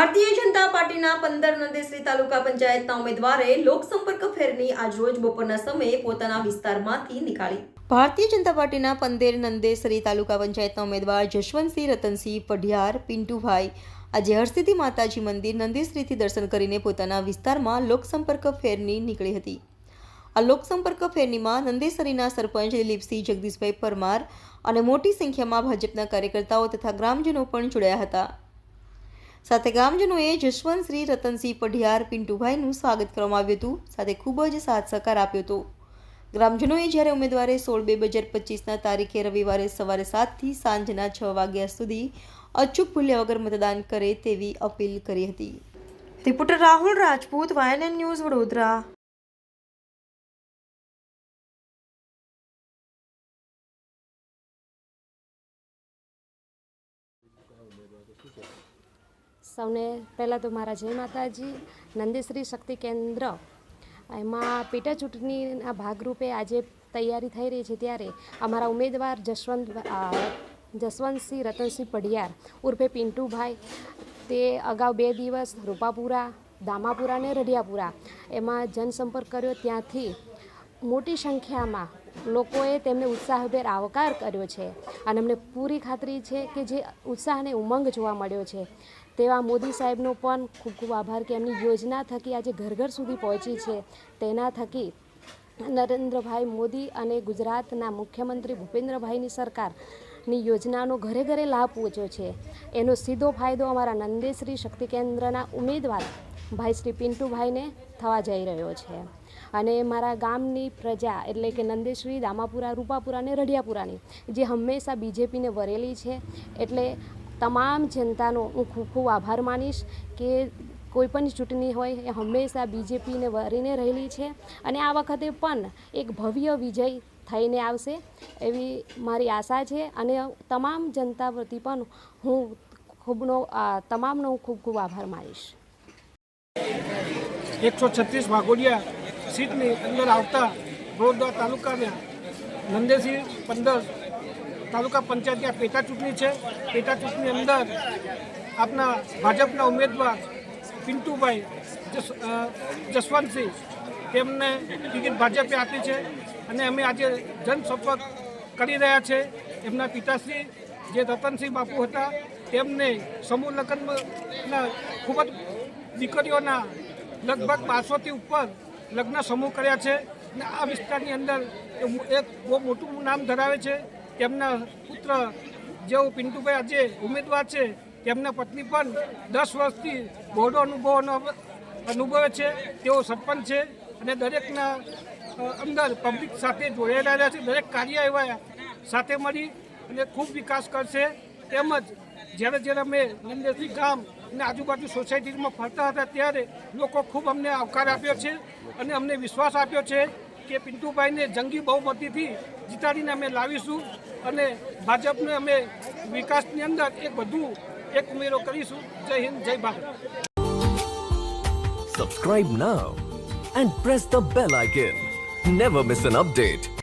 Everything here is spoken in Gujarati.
ભારતીય જનતા પાર્ટીના પંદર નંદેસરી તાલુકા પંચાયતના ઉમેદવારે લોકસંપર્ક ફેરની આજરોજ બપોરના સમયે પોતાના વિસ્તારમાંથી નીકાળી. ભારતીય જનતા પાર્ટીના પંદર નંદેસરી તાલુકા પંચાયતના ઉમેદવાર જશવંતસિંહ રતનસિંહ પઢિયાર, પિન્ટુભાઈ આજે હરસિદ્ધિ માતાજી મંદિર નંદેસરીથી દર્શન કરીને પોતાના વિસ્તારમાં લોકસંપર્ક ફેરની નીકળી હતી. આ લોકસંપર્ક ફેરનીમાં નંદેસરીના સરપંચ દિલીપસિંહ જગદીશભાઈ પરમાર અને મોટી સંખ્યામાં ભાજપના કાર્યકર્તાઓ તથા ગ્રામજનો પણ જોડાયા હતા. સાથે ગ્રામજનોએ જશવંતશ્રી રતનસિંહ પઢિયાર, પિન્ટુભાઈનું સ્વાગત કરવામાં આવ્યું હતું. સાથે ખૂબ જ સાથ સહકાર આપ્યો હતો. ગ્રામજનોએ જ્યારે ઉમેદવારે સોળ બે બે હજાર પચીસના તારીખે રવિવારે સવારે સાતથી સાંજના છ વાગ્યા સુધી અચૂક ભૂલ્યા વગર મતદાન કરે તેવી અપીલ કરી હતી. Reporter Rahul Rajput, YNN news Vadodara. સૌને પહેલાં તો મારા જય માતાજી નંદેશ્રી શક્તિ કેન્દ્ર. એમાં પેટા ચૂંટણીના ભાગરૂપે આજે તૈયારી થઈ રહી છે ત્યારે અમારા ઉમેદવાર જસવંત અ, જસવંતસિંહ રતનસિંહ પઢિયાર ઉર્ફે પિન્ટુભાઈ તે અગાઉ બે દિવસ રૂપાપુરા દામાપુરા અને રઢિયાપુરા એમાં જનસંપર્ક કર્યો. ત્યાંથી મોટી સંખ્યામાં લોકોએ તેમને ઉત્સાહભેર આવકાર કર્યો છે. અને અમને પૂરી ખાતરી છે કે જે ઉત્સાહ અને ઉમંગ જોવા મળ્યો છે. તેવા મોદી સાહેબનો પણ ખૂબ ખૂબ આભાર કે એમની યોજના થકી આજે ઘર ઘર સુધી પહોંચી છે. તેના થકી નરેન્દ્રભાઈ મોદી અને ગુજરાતના મુખ્યમંત્રી ભૂપેન્દ્રભાઈની સરકારની યોજનાનો ઘરે ઘરે લાભ પહોંચ્યો છે. એનો સીધો ફાયદો અમારા નંદેશ્રી શક્તિ કેન્દ્રના ઉમેદવાર ભાઈ શ્રી પિન્ટુભાઈને થવા જઈ રહ્યો છે. અને મારા ગામની પ્રજા એટલે કે નંદેશ્રી દામાપુરા, રૂપાપુરા અને રઢિયાપુરાની જે હંમેશા બીજેપીને વરેલી છે, એટલે તમામ જનતાનો હું ખૂબ ખૂબ આભાર માનીશ કે કોઈ પણ ચૂંટણી હોય એ હંમેશા બીજેપીને વરીને રહેલી છે અને આ વખતે પણ એક ભવ્ય વિજય થઈને આવશે એવી મારી આશા છે અને તમામ જનતા પ્રતિ પણ હું ખૂબનો તમામનો હું ખૂબ ખૂબ આભાર માનીશ. એકસો છત્રીસ વાઘોડિયા સીટની અંદર આવતા વડોદરા તાલુકાના નંદેસી પંદર તાલુકા પંચાયતની આ પેટા ચૂંટણી છે. પેટા ચૂંટણી અંદર આપના ભાજપના ઉમેદવાર પિન્ટુભાઈ જસવંતસિંહ તેમને ટિકિટ ભાજપે આપી છે અને અમે આજે જનસંપર્ક કરી રહ્યા છે. એમના પિતાશ્રી જે રતનસિંહ બાપુ હતા તેમને સમૂહ લગ્નના ખૂબ જ દીકરીઓના લગભગ બારસોથી ઉપર લગ્ન સમૂહ કર્યા છે. અને આ વિસ્તારની અંદર એક બહુ મોટું નામ ધરાવે છે. તેમના પુત્ર જેઓ પિન્ટુભાઈ આજે ઉમેદવાર છે, તેમના પત્ની પણ દસ વર્ષથી બહોળો અનુભવ અનુભવે છે, તેઓ સરપંચ છે અને દરેકના અંદર પબ્લિક સાથે જોડાયેલા રહ્યા છે, દરેક કાર્ય એવા સાથે મળી અને ખૂબ વિકાસ કરશે. તેમજ જ્યારે જ્યારે અમે નંદેશ્રી ગામ અને આજુબાજુ સોસાયટીમાં ફરતા હતા ત્યારે લોકો ખૂબ અમને આવકાર આપ્યો છે અને અમને વિશ્વાસ આપ્યો છે. કે પિન્ટુભાઈને જંગી બહુમતીથી જીતાડીને અમે લાવીશું અને ભાજપને અમે વિકાસની અંદર એક વધુ એક ઉમેરો કરીશું. જય હિન્દ, જય Bharat. Subscribe now and press the bell icon never miss an update.